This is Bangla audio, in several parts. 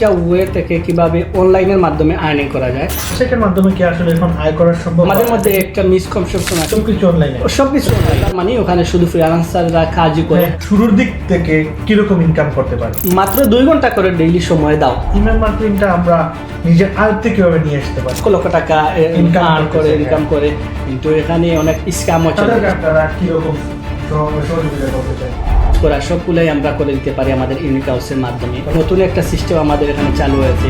তিনটা ওয়ে থেকে কীভাবে অনলাইনের মাধ্যমে আর্নিং করা যায়? সেটার মাধ্যমে কি আসলে এখন আয় করা সম্ভব আমাদের মধ্যে একটা মিসকনসেপশন আছে। সব কিছু অনলাইনে সব কিছু মানে ওখানে শুধু ফ্রিলান্সাররা কাজ করে। শুরুর দিক থেকে কীরকম ইনকাম করতে পারে? মাত্র দুই ঘণ্টা করে ডেইলি সময় দাও। ইমেল মার্কেটিংটা আমরা নিজের আয়ত্তে কীভাবে নিয়ে আসতে পারি? লক্ষ টাকা ইনকাম করে ইনকাম করে। কিন্তু এখানে অনেক স্ক্যাম হচ্ছে। আপনারা কীরকম সহ- সহযোগিতা করতে চাই? করা, সবগুলোই আমরা করে দিতে পারি আমাদের ইউনিক হাউসের মাধ্যমে। নতুন একটা সিস্টেম আমাদের এখানে চালু হয়েছে।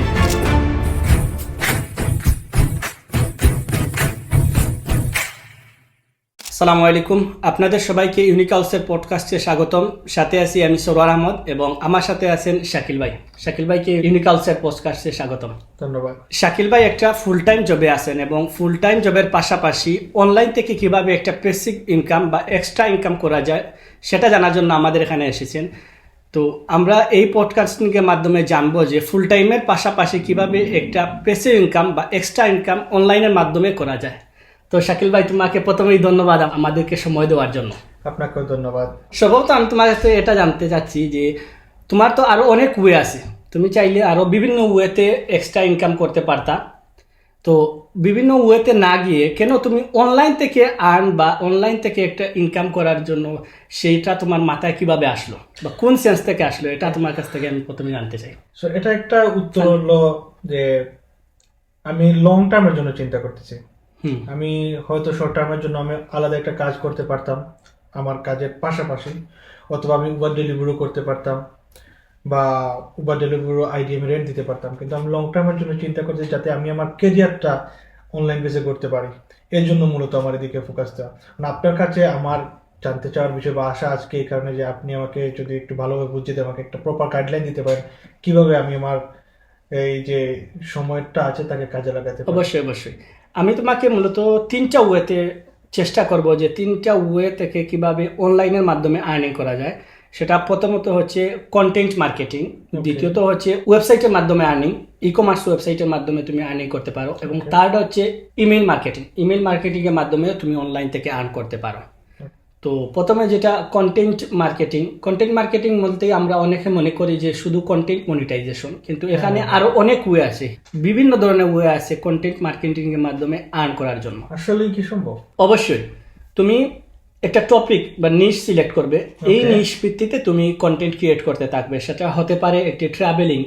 সালামু আলাইকুম। আপনাদের সবাইকে ইউনিক হাউসের পডকাস্টে স্বাগতম। সাথে আছি আমি সরোয়ার আহমদ এবং আমার সাথে আছেন শাকিল ভাই। শাকিল ভাইকে ইউনিক হাউসের পডকাস্টে স্বাগতম। ধন্যবাদ। শাকিল ভাই একটা ফুল টাইম জবে আছেন এবং ফুল টাইম জবের পাশাপাশি অনলাইন থেকে কীভাবে একটা বেসিক ইনকাম বা এক্সট্রা ইনকাম করা যায় সেটা জানার জন্য আমাদের এখানে এসেছেন। তো আমরা এই পডকাস্টিংয়ের মাধ্যমে জানব যে ফুল টাইমের পাশাপাশি কীভাবে একটা পেসিভ ইনকাম বা এক্সট্রা ইনকাম অনলাইনের মাধ্যমে করা যায়। তো শাকিল ভাই তোমাকে প্রথমেই ধন্যবাদ আমাদেরকে সময় দেওয়ার জন্য। আপনাকেও ধন্যবাদ। স্বভাবত আমি তোমার কাছে এটা জানতে চাচ্ছি যে তোমার তো আরও অনেক ওয়ে আছে। তুমি চাইলে আরও বিভিন্ন ওয়েতে এক্সট্রা ইনকাম করতে পারতা। তো বিভিন্ন ওয়েতে না গিয়ে কেন তুমি অনলাইন থেকে আর্ন বা অনলাইন থেকে একটা ইনকাম করার জন্য সেইটা তোমার মাথায় কীভাবে আসলো? বা কোন সেন্স থেকে আসলো? এটা তোমার কাছ থেকে আমি প্রথমে জানতে চাই। সো এটা একটা উত্তর হলো যে আমি লং টার্মের জন্য চিন্তা করতেছি। আমি হয়তো শর্ট টার্মের জন্য আমি আলাদা একটা কাজ করতে পারতাম আমার কাজের পাশাপাশি অথবা আমি উবার ডেলিভারিও করতে পারতাম বা উবার ডেলিভারি আইডিএম রেন্ট দিতে পারতাম। কিন্তু আমি লং টার্মের জন্য চিন্তা করছি যাতে আমি আমার কেরিয়ারটা অনলাইন বেসে করতে পারি। এর জন্য মূলত আমার এদিকে ফোকাস দেওয়া। মানে আপনার কাছে আমার জানতে চাওয়ার বিষয় বা আশা আজকে এই কারণে যে আপনি আমাকে যদি একটু ভালোভাবে বুঝিয়ে দেন, আমাকে একটা প্রপার গাইডলাইন দিতে পারেন কীভাবে আমি আমার এই যে সময়টা আছে তাকে কাজে লাগাতে অবশ্যই অবশ্যই। আমি তোমাকে মূলত তিনটা ওয়েতে চেষ্টা করব যে তিনটা ওয়ে থেকে কীভাবে অনলাইনের মাধ্যমে আর্নিং করা যায়। সেটা প্রথমত হচ্ছে কন্টেন্ট মার্কেটিং দ্বিতীয়ত হচ্ছে ওয়েবসাইটের মাধ্যমে আর্নিং ই কমার্স ওয়েবসাইটের মাধ্যমে তুমি আর্নিং করতে পারো। এবং. থার্ড হচ্ছে ইমেল মার্কেটিং ইমেল মার্কেটিংয়ের মাধ্যমেও মাধ্যমে তুমি অনলাইন থেকে আর্ন করতে পারো। তো প্রথমে যেটা কন্টেন্ট মার্কেটিং কন্টেন্ট মার্কেটিং বলতে আমরা অনেকে মনে করি যে শুধু কন্টেন্ট মনিটাইজেশন কিন্তু এখানে আরও অনেক ওয়ে আছে। বিভিন্ন ধরনের ওয়ে আছে কন্টেন্ট মার্কেটিং এর মাধ্যমে আর্ন করার জন্য। আসলেই কি সম্ভব? অবশ্যই। তুমি একটা টপিক বা নিশ সিলেক্ট করবে এই. নিশ ভিত্তিতে তুমি কন্টেন্ট ক্রিয়েট করতে থাকবে। সেটা হতে পারে একটি ট্রাভেলিং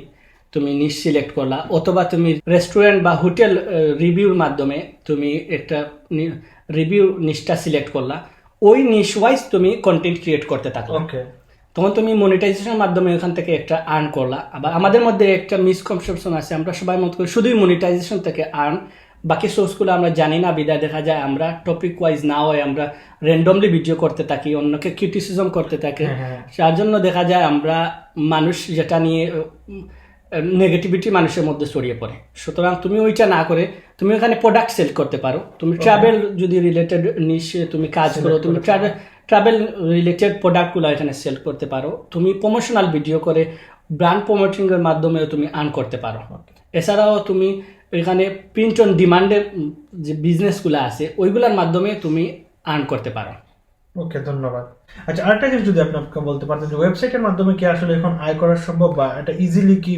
তুমি নিশ সিলেক্ট করলা অথবা তুমি রেস্টুরেন্ট বা হোটেল রিভিউর মাধ্যমে তুমি একটা রিভিউ নিশটা সিলেক্ট করলা। ওই নিশ ওয়াইজ তুমি কন্টেন্ট ক্রিয়েট করতে ওকে তখন তুমি মনিটাইজেশনের মাধ্যমে ওখান থেকে একটা আর্ন করলা। আবার আমাদের মধ্যে একটা মিসকনসেপশন আছে আমরা সবাই মত করি শুধুই মনিটাইজেশন থেকে আর্ন বাকি সোর্সগুলো আমরা জানি না বিদায় দেখা যায় আমরা টপিক ওয়াইজ না হয় আমরা র্যান্ডমলি ভিডিও করতে থাকি অন্যকে ক্রিটিসিজম করতে থাকি। হ্যাঁ, হ্যাঁ। যার জন্য দেখা যায় আমরা মানুষ যেটা নিয়ে নেগেটিভিটি মানুষের মধ্যে ছড়িয়ে পড়ে। সুতরাং তুমি ওইটা না করে তুমি ওখানে প্রোডাক্ট সেল করতে পারো। তুমি ট্রাভেল যদি রিলেটেড নিশে তুমি কাজ করো তুমি ট্রাভেল ট্রাভেল রিলেটেড প্রোডাক্টগুলো এখানে সেল করতে পারো। তুমি প্রমোশনাল ভিডিও করে ব্র্যান্ড প্রমোটিংয়ের মাধ্যমে তুমি আর্ন করতে পারো। এছাড়াও তুমি এখানে প্রিন্ট অন ডিমান্ডের যে বিজনেসগুলো আছে ওইগুলোর মাধ্যমে তুমি আর্ন করতে পারো। ওকে ধন্যবাদ। আচ্ছা আরেকটা জিনিস যদি আপনি আমাকে বলতে পারতেন যে ওয়েবসাইটের মাধ্যমে কি আসলে এখন আয় করা সম্ভব বা এটা ইজিলি কি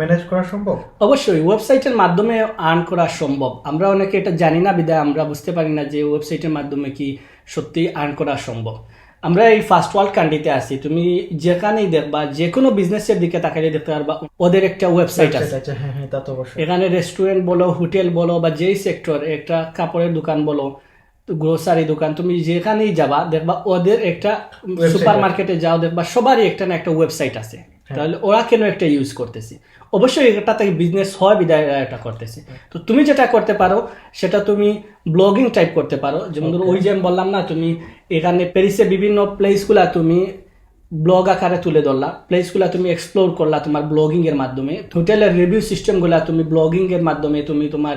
ম্যানেজ করা সম্ভব? অবশ্যই ওয়েবসাইটের মাধ্যমে আর্ন করা সম্ভব। আমরা অনেকে এটা জানি না বিদায় আমরা বুঝতে পারি না যে ওয়েবসাইটের মাধ্যমে কি সত্যি আর্ন করা সম্ভব। আমরা এই ফার্স্ট ওয়ার্ল্ড কান্ট্রিতে আছি তুমি যেখানেই দেখবা যে কোনো বিজনেসের দিকে তাকালে দেখতে পারবা ওদের একটা ওয়েবসাইট আছে। আচ্ছা হ্যাঁ হ্যাঁ এখানে রেস্টুরেন্ট বলো হোটেল বলো বা যেই সেক্টর একটা কাপড়ের দোকান বলো গ্রোসারি দোকান তুমি যেখানেই যাবা দেখবা ওদের একটা সুপার মার্কেটে যাও দেখবা সবারই একটা না একটা ওয়েবসাইট আছে। তাহলে ওরা কেন একটা ইউজ করতেছে? অবশ্যই এটা থেকে বিজনেস হয় বিদায় এটা করতেছে। তো তুমি যেটা করতে পারো সেটা তুমি ব্লগিং টাইপ করতে পারো। যেমন ধরো ওই যে আমি বললাম না তুমি এখানে প্যারিসে বিভিন্ন প্লেসগুলা তুমি ব্লগ আকারে তুলে ধরলা। প্লেসগুলা তুমি এক্সপ্লোর করলা তোমার ব্লগিং এর মাধ্যমে। হোটেলের রিভিউ সিস্টেমগুলা তুমি ব্লগিং এর মাধ্যমে তুমি তোমার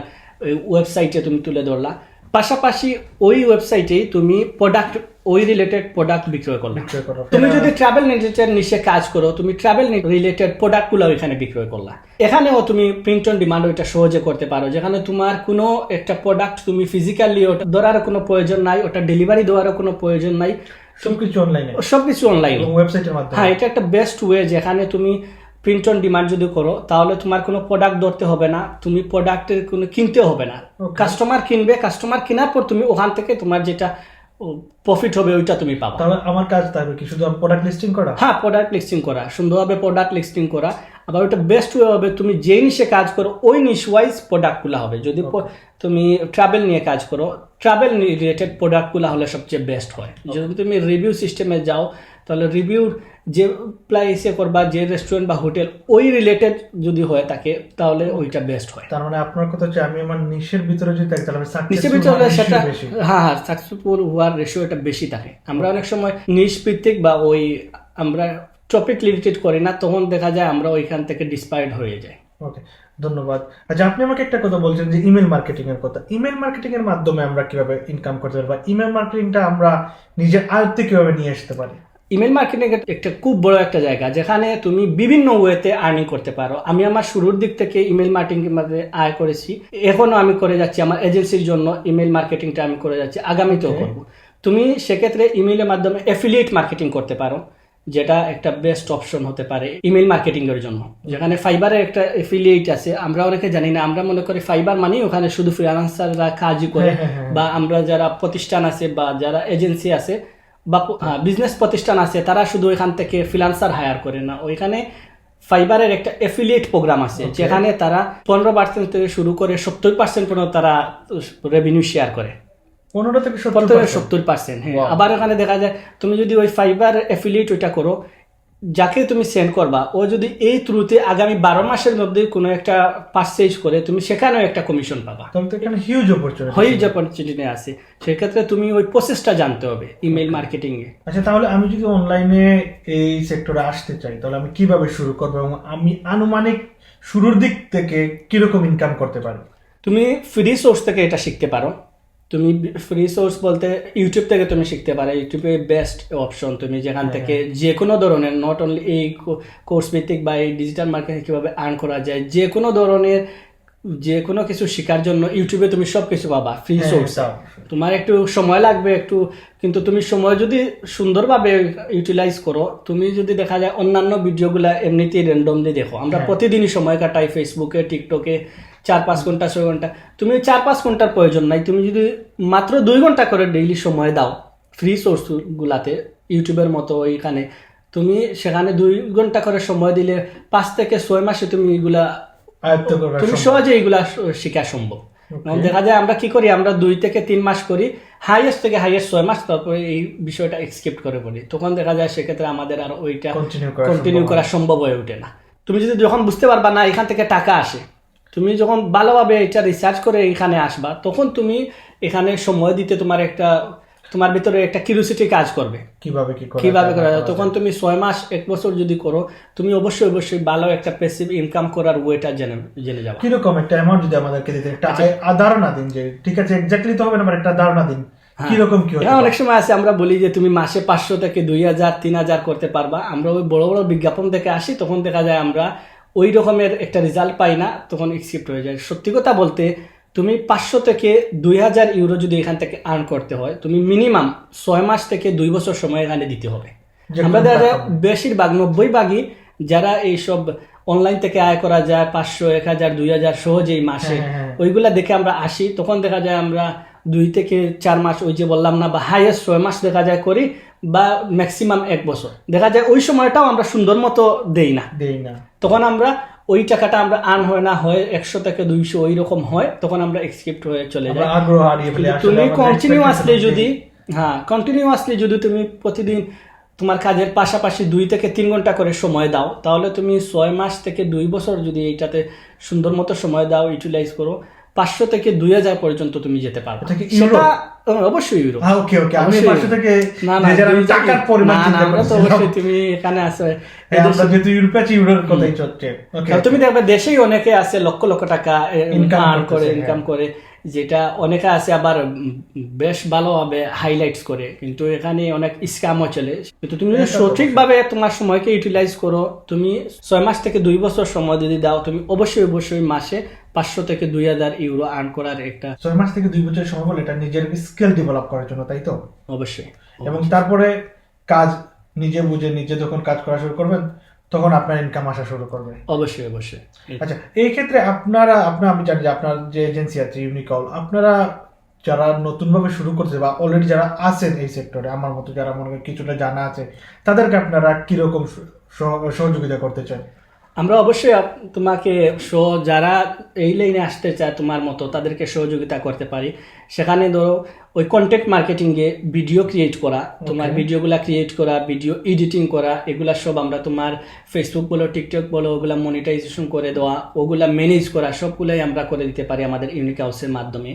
ওয়েবসাইটে তুমি তুলে ধরলা। পাশাপাশি ওই ওয়েবসাইটেই তুমি প্রোডাক্ট ওই রিলেটেড প্রোডাক্ট বিক্রয় করলা। তুমি যদি ট্রাভেল রিলেটেড নিশে কাজ করো তুমি ট্রাভেল রিলেটেড প্রোডাক্টগুলো এখানে বিক্রয় করলা। এখানেও তুমি প্রিন্ট অন ডিমান্ড ওইটা সহজে করতে পারো যেখানে তোমার কোনো একটা প্রোডাক্ট তুমি ফিজিক্যালি ওটা ধরার কোনো প্রয়োজন নাই ওটা ডেলিভারি দেওয়ারও কোনো প্রয়োজন নাই। সবকিছু অনলাইনে সবকিছু অনলাইন ওয়েবসাইটের মাধ্যমে? হ্যাঁ এটা একটা বেস্ট ওয়ে যেখানে তুমি প্রিন্ট অন ডিমান্ড যদি করো তাহলে তোমার কোনো প্রোডাক্ট ধরতে হবে না তুমি প্রোডাক্টের কোনো কিনতে হবে না। কাস্টমার কিনবে কাস্টমার কেনার পর তুমি ওখান থেকে তোমার যেটা প্রফিট হবে ওইটা তুমি পাবা। তাহলে আমার কাজ থাকবে কি শুধু প্রোডাক্ট লিস্টিং করা? হ্যাঁ প্রোডাক্ট লিস্টিং করা সুন্দরভাবে প্রোডাক্ট লিস্টিং করা। আবার ওইটা বেস্ট ওয়ে হবে তুমি যেই নিশে কাজ করো ওই নিশ ওয়াইজ প্রোডাক্টগুলো হবে। যদি তুমি ট্রাভেল নিয়ে কাজ করো ট্রাভেল রিলেটেড প্রোডাক্টগুলো হলে সবচেয়ে বেস্ট হয়। যদি তুমি রিভিউ সিস্টেমে যাও তাহলে রিভিউর যে প্লাইসে করবা যে রেস্টুরেন্ট বা হোটেল ওই রিলেটেড যদি হয়ে থাকে তাহলে ওইটা বেস্ট হয়। তার মানে আপনার কথা হচ্ছে আমি আমার নিশের ভিতরে যদি থাকি তাহলে নিচে ভিতরে সেটা হ্যাঁ হ্যাঁ সাকসেসফুল হওয়ার রেশিও এটা বেশি থাকে। আমরা অনেক সময় নিজ ভিত্তিক বা ওই আমরা টপিক রিলেটেড করি না তখন দেখা যায় আমরা ওইখান থেকে ডিসপায়ার্ড হয়ে যাই। ওকে ধন্যবাদ। আচ্ছা আপনি আমাকে একটা কথা বলছেন যে ইমেল মার্কেটিং এর কথা। ইমেল মার্কেটিং এর মাধ্যমে আমরা কীভাবে ইনকাম করতে পারি বা ইমেল মার্কেটিংটা আমরা নিজের আয়ত্তে কীভাবে নিয়ে আসতে পারি? ইমেল মার্কেটিং একটা খুব বড় একটা জায়গা যেখানে তুমি বিভিন্ন ওয়েতে আর্নিং করতে পারো আমি আমার শুরুর দিক থেকে ইমেল মার্কেটিং মধ্যে আয় করেছি এখনও আমি করে যাচ্ছি আমার এজেন্সির জন্য ইমেল মার্কেটিংটা আমি করে যাচ্ছি আগামীতেও. করব তুমি সেক্ষেত্রে ইমেলের মাধ্যমে অ্যাফিলিয়েট মার্কেটিং করতে পারো যেটা একটা বেস্ট অপশন হতে পারে ইমেল মার্কেটিং এর জন্য যেখানে ফাইবারের একটা এফিলিয়েট আছে আমরা অনেকে জানি না আমরা মনে করি ফাইবার মানেই ওখানে শুধু ফ্রিল্যান্সাররা কাজই করে হ্যাঁ, হ্যাঁ, হ্যাঁ। বা আমরা যারা প্রতিষ্ঠান আছে বা যারা এজেন্সি আছে বা বিজনেস প্রতিষ্ঠান আছে তারা শুধু ওইখান থেকে ফ্রিলান্সার হায়ার করে না। ওইখানে ফাইবারের একটা এফিলিয়েট প্রোগ্রাম আছে যেখানে তারা পনেরো পার্সেন্ট থেকে শুরু করে সত্তর পার্সেন্ট পর্যন্ত তারা রেভিনিউ শেয়ার করে। পনেরো থেকে সত্তর পার্সেন্ট হ্যাঁ। আবার ওখানে দেখা যায় তুমি যদি ওই ফাইবার এফিলিয়েট ওইটা করো যাকে তুমি সেন্ড করবা ও যদি এই থ্রুতে আগামী বারো মাসের মধ্যে কোনো একটা পার্সেজ করে তুমি সেখানেও একটা কমিশন পাবা। এখানে হিউজ অপরচুনিটি যে অপরচুনিটি আছে। সেক্ষেত্রে তুমি ওই প্রসেসটা জানতে হবে ইমেল মার্কেটিং এ। আচ্ছা তাহলে আমি যদি অনলাইনে এই সেক্টরে আসতে চাই তাহলে আমি কীভাবে শুরু করব এবং আমি আনুমানিক শুরুর দিক থেকে কীরকম ইনকাম করতে পারি তুমি ফ্রি সোর্স থেকে এটা শিখতে পারো। তুমি ফ্রি সোর্স বলতে ইউটিউব থেকে তুমি শিখতে পারো। ইউটিউবে বেস্ট অপশন তুমি যেখান থেকে যে কোনো ধরনের নট অনলি এই কোর্স ভিত্তিক বা এই ডিজিটাল মার্কেটিং কীভাবে আর্ন করা যায় যে কোনো ধরনের যে কোনো কিছু শেখার জন্য ইউটিউবে তুমি সব কিছু পাবা ফ্রি হ্যাঁ, সোর্স তোমার একটু সময় লাগবে একটু কিন্তু তুমি সময় যদি সুন্দরভাবে ইউটিলাইজ করো তুমি যদি দেখা যায় অন্যান্য ভিডিওগুলো এমনিতেই র্যান্ডমলি দেখো। আমরা হ্যাঁ। প্রতিদিনই সময় কাটাই ফেসবুকে টিকটকে চার পাঁচ ঘণ্টা ছয় ঘণ্টা। তুমি চার পাঁচ ঘণ্টার প্রয়োজন নাই। তুমি যদি মাত্র দুই ঘণ্টা করে ডেইলি সময় দাও ফ্রি সোর্সগুলাতে ইউটিউবের মতো ওইখানে তুমি সেখানে দুই ঘণ্টা করে সময় দিলে পাঁচ থেকে ছয় মাসে তুমি এগুলা তুমি সহজে এগুলা শেখা সম্ভব। দেখা যায় আমরা কি করি আমরা দুই থেকে তিন মাস করি হাইয়েস্ট থেকে হাইয়েস্ট ছয় মাস তারপরে এই বিষয়টা এক্সকেপ্ট করে পড়ি। তখন দেখা যায় সেক্ষেত্রে আমাদের আর ওইটা কন্টিনিউ করা সম্ভব হয়ে ওঠে না। তুমি যদি যখন বুঝতে পারবা না এখান থেকে টাকা আসে তুমি যখন ভালোভাবে এটা রিসার্চ করে এখানে আসবা তখন তুমি এখানে সময় দিতে তোমার একটা তোমার ভিতরে একটা কিউরিওসিটি কাজ করবে। কীভাবে কি করা কীভাবে করা যায়? তখন তুমি ছয় মাস এক বছর যদি করো তুমি অবশ্যই অবশ্যই ভালো একটা প্যাসিভ ইনকাম করার ওয়েটা জেনে জেনে যাবা। কীরকম একটা অ্যামাউন্ট যদি আমাদেরকে দিতে একটা আ- ধারণা দিন যে ঠিক আছে এক্স্যাক্টলি তো হবে না মানে একটা ধারণা দিন। হ্যাঁ। কীরকম কি হ্যাঁ, অনেক সময় আছে আমরা বলি যে তুমি মাসে পাঁচশো থেকে দুই হাজার তিন হাজার করতে পারবা। আমরা ওই বড় বড় বিজ্ঞাপন থেকে আসি তখন দেখা যায় আমরা ওই রকমের একটা রেজাল্ট পাই না তখন এক্সিপ্ট হয়ে যায়। সত্যি কথা বলতে তুমি পাঁচশো থেকে দুই হাজার ইউরো যদি এখান থেকে আর্ন করতে হয় তুমি মিনিমাম ছয় মাস থেকে দুই বছর সময় এখানে দিতে হবে। আমরা দেখা বেশিরভাগ নব্বই ভাগই যারা এইসব অনলাইন থেকে আয় করা যায় পাঁচশো এক হাজার দুই হাজার সহজেই মাসে হ্যাঁ, হ্যাঁ। ওইগুলা দেখে আমরা আসি তখন দেখা যায় আমরা দুই থেকে চার মাস ওই যে বললাম না বা হাইয়েস্ট ছয় মাস দেখা যায় করি বা ম্যাক্সিমাম এক বছর। দেখা যায় ওই সময়টাও আমরা সুন্দর মতো দেই না। দেই না। তখন আমরা ওই টাকাটা আমরা আর্ন হয় না হয় একশো থেকে দুইশো ওই রকম হয় তখন আমরা এক্সকিপ্ট হয়ে চলে যাই। আগ্রহ তুমি কন্টিনিউয়াসলি যদি হ্যাঁ কন্টিনিউয়াসলি যদি তুমি প্রতিদিন তোমার কাজের পাশাপাশি দুই থেকে তিন ঘণ্টা করে সময় দাও তাহলে তুমি ছয় মাস থেকে দুই বছর যদি এইটাতে সুন্দর মতো সময় দাও ইউটিলাইজ করো পাঁচশো থেকে দুই হাজার পর্যন্ত তুমি যেতে পারবে। সেটা হ্যাঁ, অবশ্যই ইউরো। হ্যাঁ ওকে ওকে আমি পাঁচশো থেকে না না দুই হাজার আমি দুই থেকে- টাকার পরিমাণ না, না, চিন্তা আমরা অবশ্যই তুমি এখানে হ্যাঁ, যেহেতু ইউরোপে আছি ইউরোর কথাই চলছে। তুমি দেখবে দেশেই অনেকে আছে লক্ষ লক্ষ টাকা আর্ন করে ইনকাম করে যেটা অনেকে আছে আবার বেশ ভালোভাবে হাইলাইটস করে। কিন্তু এখানে অনেক স্ক্যামও চলে। কিন্তু তুমি যদি তো সঠিকভাবে তোমার সময়কে ইউটিলাইজ করো তুমি ছয় মাস থেকে দুই বছর সময় যদি দাও তুমি অবশ্যই অবশ্যই মাসে পাঁচশো থেকে দুই হাজার ইউরো আর্ন করার একটা ছয় মাস থেকে দুই বছর সময় বলে এটা নিজের স্কিল ডেভেলপ করার জন্য তাই তো? অবশ্যই। এবং তারপরে কাজ নিজে বুঝে নিজে যখন কাজ করা শুরু করবেন তখন আপনার ইনকাম আসা শুরু করবে। অবশ্যই অবশ্যই। আচ্ছা এই ক্ষেত্রে আপনারা আপনার আমি জানি যে আপনার যে এজেন্সি আছে ইউনিকল আপনারা যারা নতুনভাবে শুরু করছে বা অলরেডি যারা আছেন এই সেক্টরে আমার মতো যারা মনে করেন কিছুটা জানা আছে তাদেরকে আপনারা কীরকম সহযোগিতা করতে চান? আমরা অবশ্যই তোমাকে শো যারা এই লাইনে আসতে চায় তোমার মতো তাদেরকে সহযোগিতা করতে পারি সেখানে ধরো ওই কন্টেন্ট মার্কেটিংয়ে ভিডিও ক্রিয়েট করা তোমার. ভিডিওগুলা ক্রিয়েট করা ভিডিও এডিটিং করা এগুলা সব আমরা তোমার ফেসবুক বলো টিকটক বলো ওগুলা মনিটাইজেশন করে দেওয়া ওগুলা ম্যানেজ করা সবগুলাই আমরা করে দিতে পারি আমাদের ইউনিক হাউসের মাধ্যমে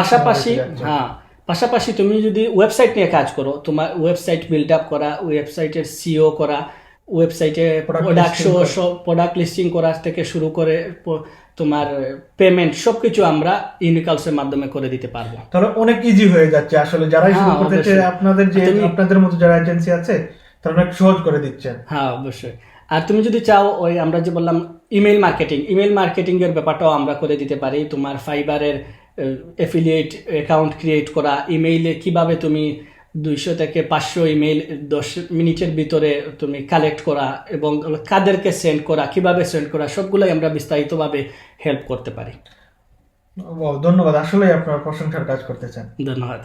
পাশাপাশি। হ্যাঁ পাশাপাশি তুমি যদি ওয়েবসাইট নিয়ে কাজ করো তোমার ওয়েবসাইট বিল্ড আপ করা ওয়েবসাইটের সিও করা ওয়েবসাইটে প্রোডাক্ট। সব প্রোডাক্ট লিস্টিং করা। থেকে শুরু করে তোমার পেমেন্ট সবকিছু আমরা ইউনিকালসের মাধ্যমে করে দিতে পারব। তাহলে অনেক ইজি হয়ে যাচ্ছে আসলে যারাই শুরু হ্যাঁ, করতে চায় আপনাদের যে আপনাদের মতো যারা এজেন্সি আছে তারা অনেক সহজ করে দিচ্ছেন হ্যাঁ অবশ্যই। আর তুমি যদি চাও ওই আমরা যে বললাম ইমেল মার্কেটিং ইমেল মার্কেটিং এর ব্যাপারটাও আমরা করে দিতে পারি। তোমার ফাইবারের এফিলিয়েট অ্যাকাউন্ট ক্রিয়েট করা ইমেইলে কীভাবে তুমি দুইশো থেকে পাঁচশো ইমেইল দশ মিনিটের ভিতরে তুমি কালেক্ট করা এবং কাদেরকে সেন্ড করা কীভাবে সেন্ড করা সবগুলোই আমরা বিস্তারিতভাবে হেল্প করতে পারি। ধন্যবাদ। আসলে আপনার প্রশংসার কাজ করতে চান। ধন্যবাদ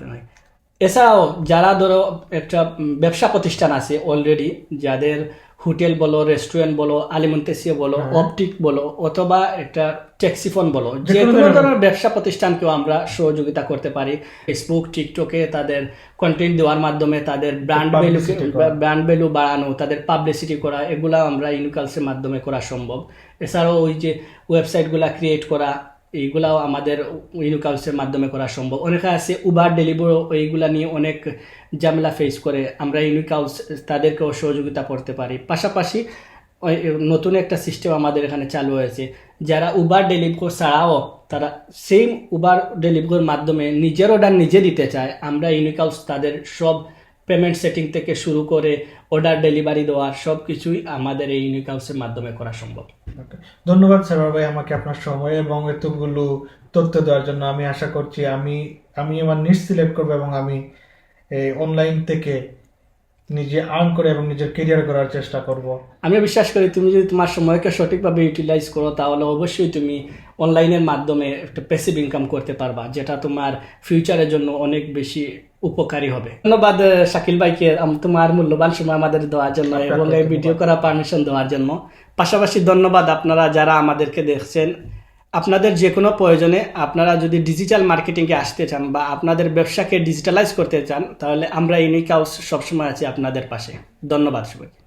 এছাড়াও যারা ধরো একটা ব্যবসা প্রতিষ্ঠান আছে অলরেডি যাদের হোটেল বলো রেস্টুরেন্ট বলো আলিমন্তেসিও বলো হ্যাঁ। অপটিক বলো অথবা একটা ট্যাক্সিফোন বলো যে কোনো ধরনের- ব্যবসা প্রতিষ্ঠানকেও আমরা সহযোগিতা করতে পারি। ফেসবুক টিকটকে তাদের কন্টেন্ট দেওয়ার মাধ্যমে তাদের ব্র্যান্ড ভ্যালু ব্র্যান্ড ভ্যালু বাড়ানো তাদের পাবলিসিটি করা এগুলা আমরা ইনকালসের মাধ্যমে করা সম্ভব। এছাড়াও ওই যে ওয়েবসাইটগুলা ক্রিয়েট করা এইগুলাও আমাদের ইউনিকালসের মাধ্যমে করা সম্ভব। অনেকে আছে উবার ডেলিভারি এইগুলা নিয়ে অনেক ঝামেলা ফেস করে। আমরা ইউনিকালস তাদেরকেও সহযোগিতা করতে পারি। পাশাপাশি নতুন একটা সিস্টেম আমাদের এখানে চালু হয়েছে। যারা উবার ডেলিভারি ছাড়াও তারা সেম উবার ডেলিভারির মাধ্যমে নিজের অর্ডার নিজে দিতে চায়। আমরা ইউনিকালস তাদের সব পেমেন্ট সেটিং থেকে শুরু করে অর্ডার ডেলিভারি দেওয়ার সব কিছুই আমাদের এই ইউনিকালসের মাধ্যমে করা সম্ভব. ধন্যবাদ স্যার ভাই, আমাকে আপনার সময় এবং এতগুলো তথ্য দেওয়ার জন্য। আমি আশা করছি আমি আমি আমার নিট সিলেক্ট করব এবং আমি অনলাইন থেকে নিজে আর্ন করে এবং নিজের কেরিয়ার করার চেষ্টা করব। আমি বিশ্বাস করি তুমি যদি তোমার সময়কে সঠিকভাবে ইউটিলাইজ করো তাহলে অবশ্যই তুমি অনলাইনের মাধ্যমে একটা প্যাসিভ ইনকাম করতে পারবা যেটা তোমার ফিউচারের জন্য অনেক বেশি উপকারী হবে। ধন্যবাদ শাকিল ভাইকে তোমার মূল্যবান সময় আমাদের দেওয়ার জন্য এবং এই ভিডিও করা পারমিশন দেওয়ার জন্য। পাশাপাশি ধন্যবাদ আপনারা যারা আমাদেরকে দেখছেন। আপনাদের যে কোনো প্রয়োজনে আপনারা যদি ডিজিটাল মার্কেটিংয়ে আসতে চান বা আপনাদের ব্যবসাকে ডিজিটালাইজ করতে চান, তাহলে আমরা ইউনিক হাউস সবসময় আছি আপনাদের পাশে। ধন্যবাদ সবাই